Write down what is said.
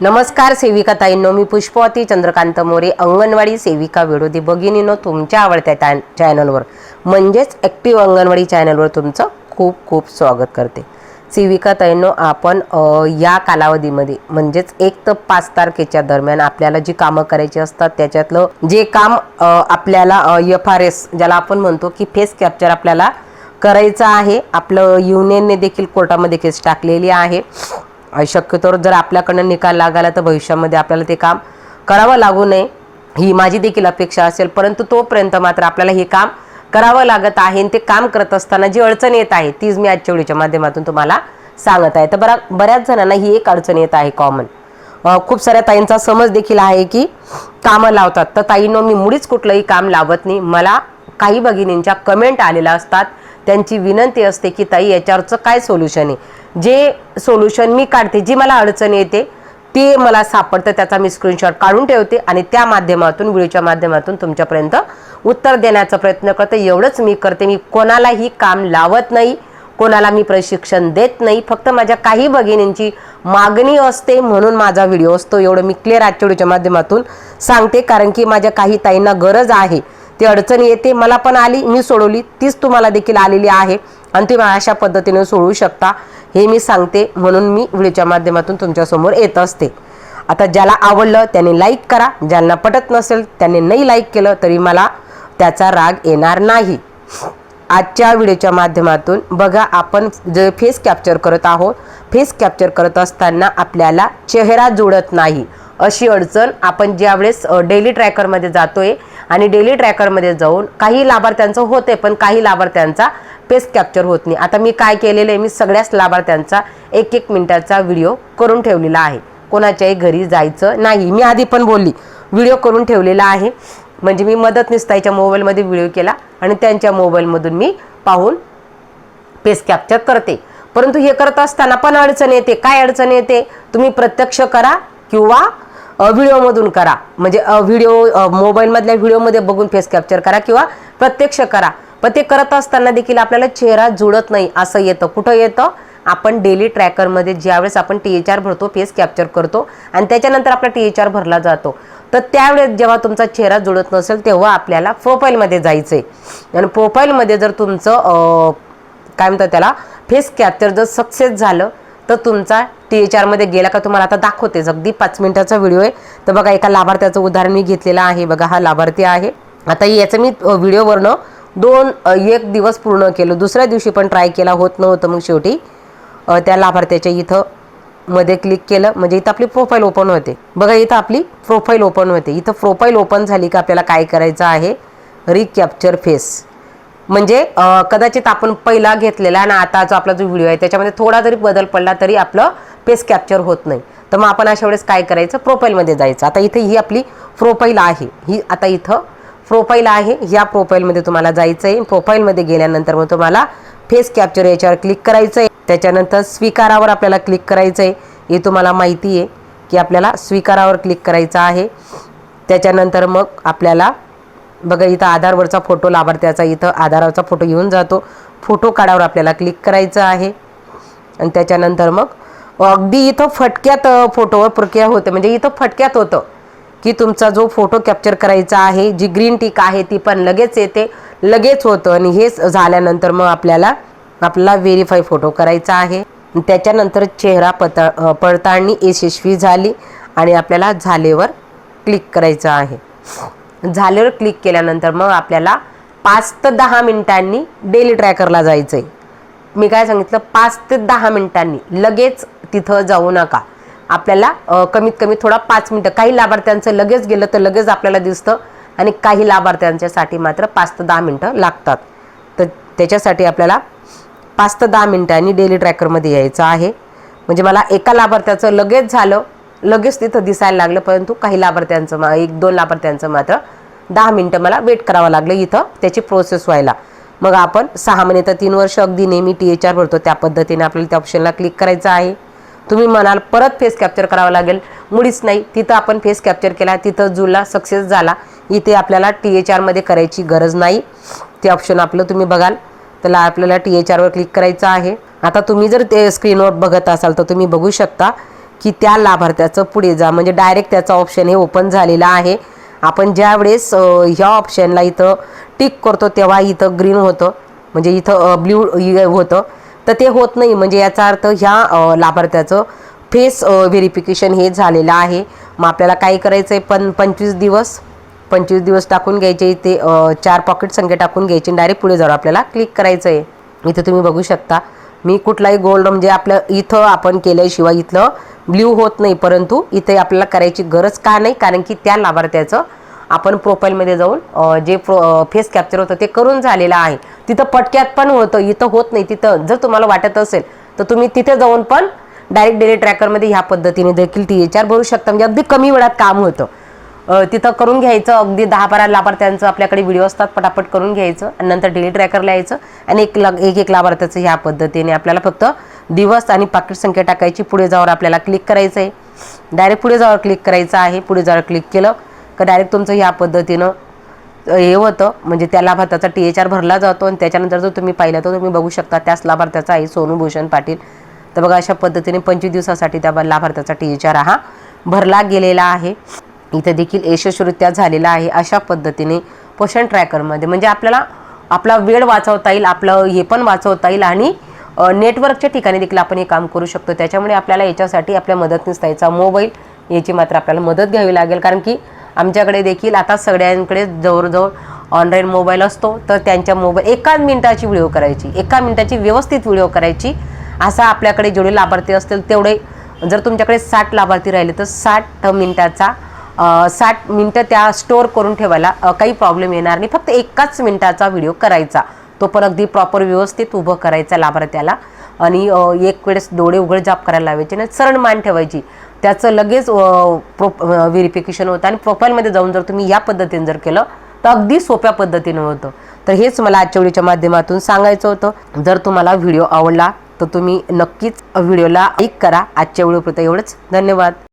नमस्कार सेविका ताईंनो मी पुष्पवती चंद्रकांत मोरे अंगणवाडी सेविका विरोधी भगिनीनो तुमच्या आवडत्या त्या चॅनलवर म्हणजेच ॲक्टिव्ह अंगणवाडी चॅनलवर तुमचं खूप खूप स्वागत करते. सेविका ताईंनो आपण या कालावधीमध्ये म्हणजेच एक तर पाच तारखेच्या दरम्यान आपल्याला जी कामं करायची असतात त्याच्यातलं जे काम आपल्याला एफ आर एस ज्याला आपण म्हणतो की फेस कॅप्चर आपल्याला करायचं आहे. आपलं युनियनने देखील कोर्टामध्ये केस टाकलेली आहे. शक्यतोवर जर आपल्याकडनं निकाल लागला तर भविष्यामध्ये आपल्याला ते काम करावं लागू नये. ही माझी देखील अपेक्षा असेल. परंतु तोपर्यंत मात्र आपल्याला हे काम करावं लागत आहे आणि ते काम करत असताना जी अडचण येत आहे तीच मी आजच्या व्हिडिओच्या माध्यमातून तुम्हाला सांगत आहे. तर बरा बऱ्याच जणांना ही एक अडचण येत आहे कॉमन खूप साऱ्या ताईंचा समज देखील आहे की कामं लावतात. तर ताईंनो मी मुळीच कुठलंही काम लावत नाही. मला काही भगिनींच्या कमेंट आलेल्या असतात. त्यांची विनंती असते की ताई याच्यावरचं काय सोल्युशन आहे? जे सोल्युशन मी काढते जी मला अडचण येते ते मला सापडतं त्याचा मी स्क्रीनशॉट काढून ठेवते आणि त्या माध्यमातून व्हिडिओच्या माध्यमातून तुमच्यापर्यंत उत्तर देण्याचा प्रयत्न करते. एवढंच मी करते. मी कोणालाही काम लावत नाही कोणाला मी प्रशिक्षण देत नाही. फक्त माझ्या काही भगिनींची मागणी असते म्हणून माझा व्हिडिओ असतो. एवढं मी क्लिअर आजच्या व्हिडिओच्या माध्यमातून सांगते कारण की माझ्या काही ताईंना गरज आहे. ती अडचण येते मला पण आली मी सोडवली तीच तुम्हाला देखील आलेली आहे. आणि तुम्ही अशा पद्धतीने सोडवू शकता हे मी सांगते म्हणून मी व्हिडिओच्या माध्यमातून तुमच्यासमोर येत असते. आता ज्याला आवडलं त्याने लाईक करा. ज्यांना पटत नसेल त्याने नाही लाईक केलं तरी मला त्याचा राग येणार नाही. आजच्या व्हिडिओच्या माध्यमातून बघा आपण जे फेस कॅप्चर करत आहोत फेस कॅप्चर करत असताना आपल्याला चेहरा जुळत नाही. अशी अडचण आपण ज्यावेळेस डेली ट्रॅकरमध्ये जातोय आणि डेली ट्रॅकरमध्ये जाऊन काही लाभार्थ्यांचं होते पण काही लाभार्थ्यांचा फेस कॅप्चर होत नाही. आता मी काय केलेलं आहे मी सगळ्याच लाभार्थ्यांचा एक एक मिनिटाचा व्हिडिओ करून ठेवलेला आहे. कोणाच्याही घरी जायचं नाही. मी आधी पण बोलली व्हिडिओ करून ठेवलेला आहे. म्हणजे मी मदत ताईच्या मोबाईलमध्ये व्हिडिओ केला आणि त्यांच्या मोबाईलमधून मी पाहून फेस कॅप्चर करते. परंतु हे करत असताना पण अडचण येते. काय अडचण येते? तुम्ही प्रत्यक्ष करा. किंवा व्हिडिओमधून करा. म्हणजे व्हिडिओ मोबाईलमधल्या व्हिडिओमध्ये बघून फेस कॅप्चर करा किंवा प्रत्यक्ष करा. पण ते करत असताना देखील आपल्याला चेहरा जुळत नाही असं येतं. कुठं येतं? आपण डेली ट्रॅकरमध्ये ज्यावेळेस आपण टी एच आर भरतो फेस कॅप्चर करतो आणि त्याच्यानंतर आपला टी एच आर भरला जातो. तर त्यावेळेस जेव्हा तुमचा चेहरा जुळत नसेल तेव्हा आपल्याला प्रोफाईलमध्ये जायचं आहे आणि प्रोफाईलमध्ये जर तुमचं काय म्हणतात त्याला फेस कॅप्चर जर सक्सेस झालं तर तुमचा टी एच आरमध्ये गेला का तुम्हाला आता दाखवते. अगदी पाच मिनिटाचा व्हिडिओ आहे. तर बघा एका लाभार्थ्याचं उदाहरण मी घेतलेलं आहे. बघा हा लाभार्थी आहे. आता याचं मी व्हिडिओवरनं दोन एक दिवस पूर्ण केलं. दुसऱ्या दिवशी पण ट्राय केला होत नव्हतं मग शेवटी त्या लाभार्थ्याच्या इथं मध्ये क्लिक केलं. म्हणजे इथं आपली प्रोफाईल ओपन होते. बघा इथं आपली प्रोफाईल ओपन होते. इथं प्रोफाईल ओपन झाली का आपल्याला काय करायचं आहे? रिकॅप्चर फेस म्हणजे कदाचित आपण पहिला घेतलेला आणि आता जो आपला जो व्हिडिओ आहे त्याच्यामध्ये थोडा जरी बदल पडला तरी आपलं फेस कॅप्चर होत नाही. तर मग आपण अशा वेळेस काय करायचं? प्रोफाईलमध्ये जायचं. आता इथे ही आपली प्रोफाईल आहे. ही आता इथं प्रोफाईल आहे. ह्या प्रोफाईलमध्ये तुम्हाला जायचं आहे प्रोफाईलमध्ये गेल्यानंतर मग तुम्हाला फेस कॅप्चर याच्यावर क्लिक करायचं आहे त्याच्यानंतर स्वीकारावर आपल्याला क्लिक करायचं आहे हे तुम्हाला माहिती आहे की आपल्याला स्वीकारावर क्लिक करायचं आहे. त्याच्यानंतर मग आपल्याला बघा इथं आधारवरचा फोटो लाभार्थ्याचा इथं आधारावरचा फोटो येऊन जातो. फोटो काढावर आपल्याला क्लिक करायचं आहे. आणि त्याच्यानंतर मग अगदी इथं फटक्यात फोटोवर प्रक्रिया होते. म्हणजे इथं फटक्यात होतं की तुमचा जो फोटो कॅप्चर करायचा आहे जी ग्रीन टिक आहे ती पण लगेच येते लगेच होतं. आणि हेच झाल्यानंतर मग आपल्याला आपला व्हेरीफाय फोटो करायचा आहे. त्याच्यानंतर चेहरा पता पडताळणी यशस्वी झाली आणि आपल्याला झालेवर क्लिक करायचं आहे. झाल्यावर क्लिक केल्यानंतर मग आपल्याला पाच ते दहा मिनिटांनी डेली ट्रॅकरला जायचं आहे मी काय सांगितलं? पाच ते दहा मिनिटांनी. लगेच तिथं जाऊ नका. आपल्याला कमीत कमी थोडा पाच मिनटं. काही लाभार्थ्यांचं लगेच गेलं तर लगेच आपल्याला दिसतं आणि काही लाभार्थ्यांच्यासाठी मात्र पाच ते दहा मिनटं लागतात. तर त्याच्यासाठी आपल्याला पाच ते दहा मिनटांनी डेली ट्रॅकरमध्ये यायचं आहे. म्हणजे मला एका लाभार्थ्याचं लगेच झालं लगेच तिथं दिसायला लागलं परंतु काही लाभार्थ्यांचं मा एक दोन लाभार्थ्यांचं मात्र दहा मिनटं मला वेट करावं लागलं इथं. त्याची प्रोसेस व्हायला. मग आपण सहा महिने तर तीन वर्ष अगदी नेहमी टी एच आर भरतो. त्या पद्धतीने आपल्याला त्या ऑप्शनला क्लिक करायचं आहे. तुम्ही म्हणाल परत फेस कॅप्चर करावं लागेल. मुळीच नाही. तिथं आपण फेस कॅप्चर केला. तिथं जुला सक्सेस झाला. इथे आपल्याला टी एच आरमध्ये करायची गरज नाही. ते ऑप्शन आपलं तुम्ही बघाल. त्याला आपल्याला टी एच आरवर क्लिक करायचं आहे. आता तुम्ही जर ते स्क्रीनवर बघत असाल तर तुम्ही बघू शकता की त्या लाभार्थ्याचं पुढे जा. म्हणजे डायरेक्ट त्याचा ऑप्शन हे ओपन झालेला आहे. आपण ज्या वेळेस ह्या ऑप्शनला इथं टिक करतो तेव्हा इथं ग्रीन होतं. म्हणजे इथं ब्ल्यू होतं. तर ते होत नाही. म्हणजे याचा अर्थ ह्या लाभार्थ्याचं फेस व्हेरिफिकेशन हे झालेलं आहे. मग आपल्याला काय करायचं आहे पण पंचवीस दिवस पंचवीस दिवस टाकून घ्यायचे. इथे चार पॉकेट संख्या टाकून घ्यायची. डायरेक्ट पुढे जाऊन आपल्याला क्लिक करायचं आहे इथं तुम्ही बघू शकता. मी कुठलाही गोल्ड म्हणजे आपलं इथं आपण केल्याशिवाय इथलं ब्ल्यू होत नाही परंतु इथे आपल्याला करायची गरज का नाही? कारण की त्या लाभार्थ्याचं आपण प्रोफाईलमध्ये जाऊन जे प्रो फेस कॅप्चर होतं ते करून झालेलं आहे. तिथं पटक्यात पण होतं इथं होत नाही. तिथं जर तुम्हाला वाटत असेल तर तुम्ही तिथे जाऊन पण डायरेक्ट डेली ट्रॅकरमध्ये ह्या पद्धतीने देखील टी एच आर भरू शकता. म्हणजे अगदी कमी वेळात काम होतं. तिथं करून घ्यायचं. अगदी दहा बारा लाभार्थ्यांचं आपल्याकडे व्हिडिओ असतात पटापट करून घ्यायचं आणि नंतर डेली ट्रॅकरला यायचं आणि एक ला एक एक लाभार्थ्याचं ह्या पद्धतीने आपल्याला फक्त दिवस आणि पाकिट संख्या टाकायची. पुढे जावर आपल्याला क्लिक करायचं आहे डायरेक्ट पुढे जावर क्लिक करायचं आहे. पुढे जावर क्लिक केलं का डायरेक्ट तुमचं ह्या पद्धतीनं हे होतं. म्हणजे त्या लाभार्थ्याचा टी एच आर भरला जातो आणि त्याच्यानंतर जर तुम्ही पाहिलं तर तुम्ही बघू शकता त्याच लाभार्थ्याचा आहे सोनू भूषण पाटील. तर बघा अशा पद्धतीने पंचवीस दिवसासाठी त्या लाभार्थ्याचा टी एच आर हा भरला गेलेला आहे. इथे देखील यशस्वीरित्या झालेला आहे अशा पद्धतीने पोषण ट्रॅकरमध्ये. म्हणजे आपल्याला आपला वेळ वाचवता येईल आपलं हे पण वाचवता येईल आणि नेटवर्कच्या ठिकाणी देखील आपण हे काम करू शकतो. त्याच्यामुळे आपल्याला याच्यासाठी आपल्या मदतनीस द्यायचा मोबाईल याची मात्र आपल्याला मदत घ्यावी लागेल. कारण की आमच्याकडे देखील आता सगळ्यांकडे जवळजवळ ऑनलाईन मोबाईल असतो. तर त्यांच्या मोबाईल एका मिनिटाची व्हिडिओ करायची एका मिनिटाची व्यवस्थित व्हिडिओ करायची. असा आपल्याकडे जेवढे लाभार्थी असतील तेवढे जर तुमच्याकडे साठ लाभार्थी राहिले तर साठ मिनिटाचा साठ मिनटं त्या स्टोअर करून ठेवायला काही प्रॉब्लेम येणार नाही. फक्त एकाच मिनटाचा व्हिडिओ करायचा. तो पण अगदी प्रॉपर व्यवस्थित उभं करायचा लाभार्थ्याला. आणि एक वेळेस डोळे उघड जाप करायला लावायचे आणि सरळ मान ठेवायची. त्याचं लगेच प्रो व्हेरिफिकेशन होतं आणि प्रोफाईलमध्ये जाऊन जर तुम्ही या पद्धतीने जर केलं तर अगदी सोप्या पद्धतीनं होतं. तर हेच मला आजच्या व्हिडिओच्या माध्यमातून सांगायचं होतं. जर तुम्हाला व्हिडिओ आवडला तर तुम्ही नक्कीच व्हिडिओला लाईक करा. आजच्या व्हिडिओपुरतं एवढंच. धन्यवाद.